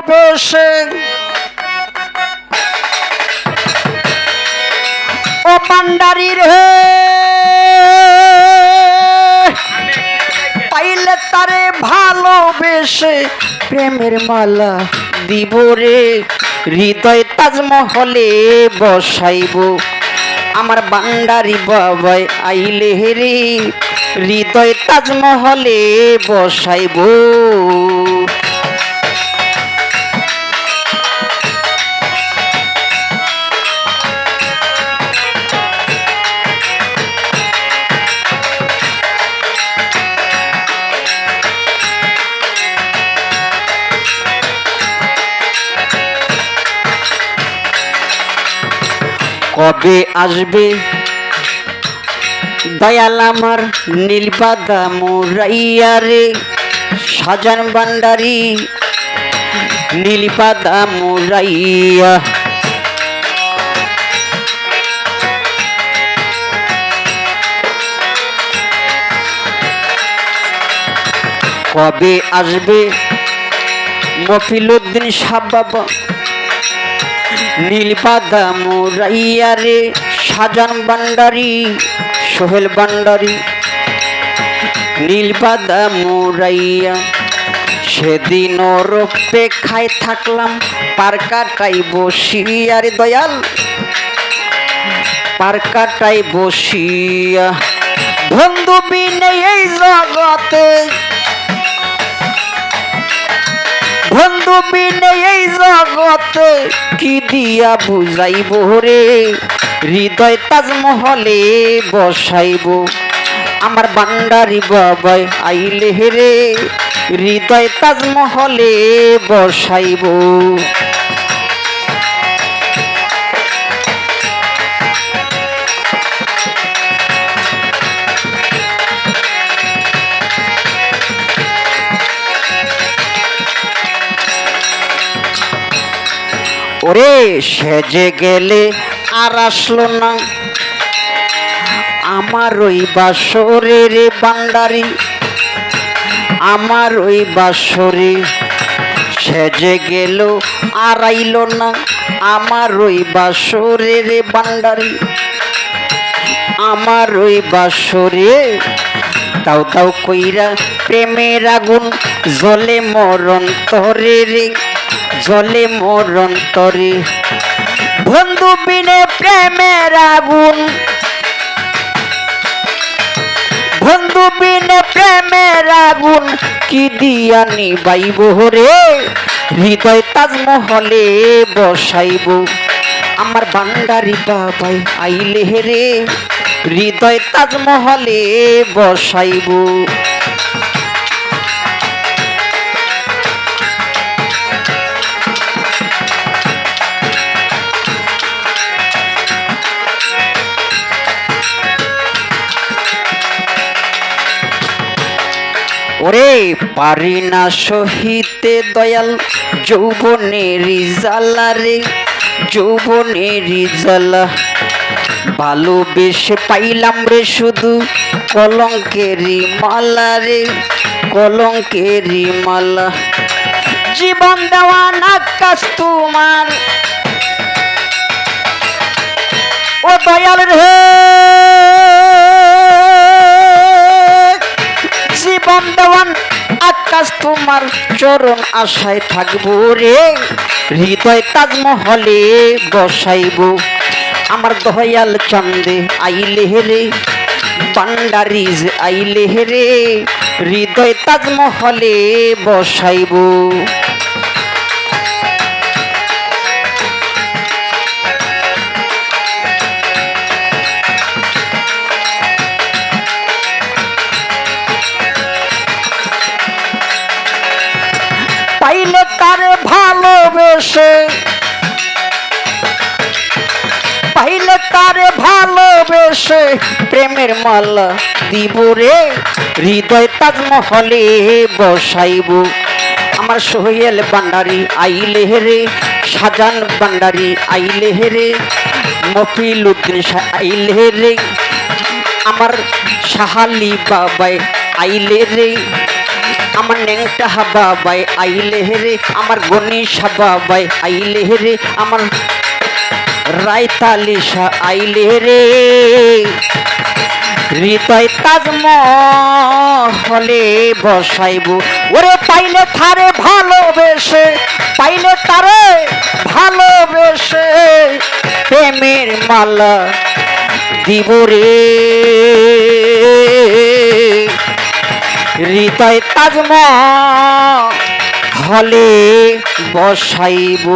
ভালোবেসে ও পান্ডারি রে। পাইলে তারে ভালোবেসে প্রেমের মালা দিব রে। হৃদয় তাজমহলে বসাইব। আমার বান্ডারি বাবাই আইলে রে। হৃদয় তাজমহলে বসাইব। কবে আসবে? দয়াল আমার নীলবাদা মোরাইয়া রে সাজান বান্ডারি নীলবাদা মোরাইয়া কবে আসবে? মফিলুদ্দিন সাহ বাবা। নীলবাদা মোরাইয়া রে সাজান বান্ডারি সোহেল বান্ডারি নীলবাদা মোরাইয়া সেদিন ওর অপেক্ষায় থাকলাম পার কাটাই বসিয়া রে দয়াল। পার কাটাই বসিয়া বন্ধু বিনে এই জগতে বন্ধু বিনে এই জগত কি দিয়া বুঝাইব রে? হৃদয় তাজমহলে বসাইব। আমার বান্ডারি বাবাই আইলে রে? হৃদয় তাজমহলে বসাইব। ওরে সেজে গেলে আর আসলো না। আমার ওই বাসরের বান্ডারি আমার ওই বাসরে সেজে গেল আর আইল না। আমার ওই বাসরের বান্ডারি আমার ওই বাসরে তাও তাও কইরা প্রেমের আগুন জলে মরণ তরে রে। জলে মরণ তরে। বন্ধু বিনে প্রেমের আগুন। বন্ধু বিনে প্রেমের আগুন কি দিয়া নিবাইব রে? হৃদয় তাজমহলে বসাইব। আমার বান্ডারি বাবাই আইলে রে। হৃদয় তাজমহলে বসাইব। ওরে পারি না সহিতে দয়াল, যৌবনের জ্বালা রে, যৌবনের জ্বালা। ভালোবেসে পাইলাম রে শুধু কলঙ্কেরি মালা রে, কলঙ্কেরি মালা। জীবন দেওয়া আকাশ তোমার। ও দয়াল রে। চরণ আশায় থাকব রে, হৃদয় তাজমহলে বসাইব। আমার দয়াল চন্দে আইলে হেরে বান্ডারিজ আইলে হেরে হৃদয় তাজমহলে বসাইব। ভালোবেসে পাইলে তারে ভালোবেসে প্রেমের মালা দিব রে। হৃদয় তাজমহলে বসাইব। আমার সোহেল বান্ডারি আইলে রে, সাজান বান্ডারি আইলে রে, মফিল উদ্দিন আইলে রে। আমার সাহালি বাবাই আইলে রে আমার নেংটা বাবাই আইলে রে আমার গণেশ বাবাই আইলে রে আমার রায়তালিশা আইলে রে হৃদয় তাজমহলে বসাইব। ওরে পাইলে থারে ভালোবেসে, পাইলে তারে ভালোবেসে প্রেমের মালা দিব রে। হৃদয় তাজম হলে বসাইব।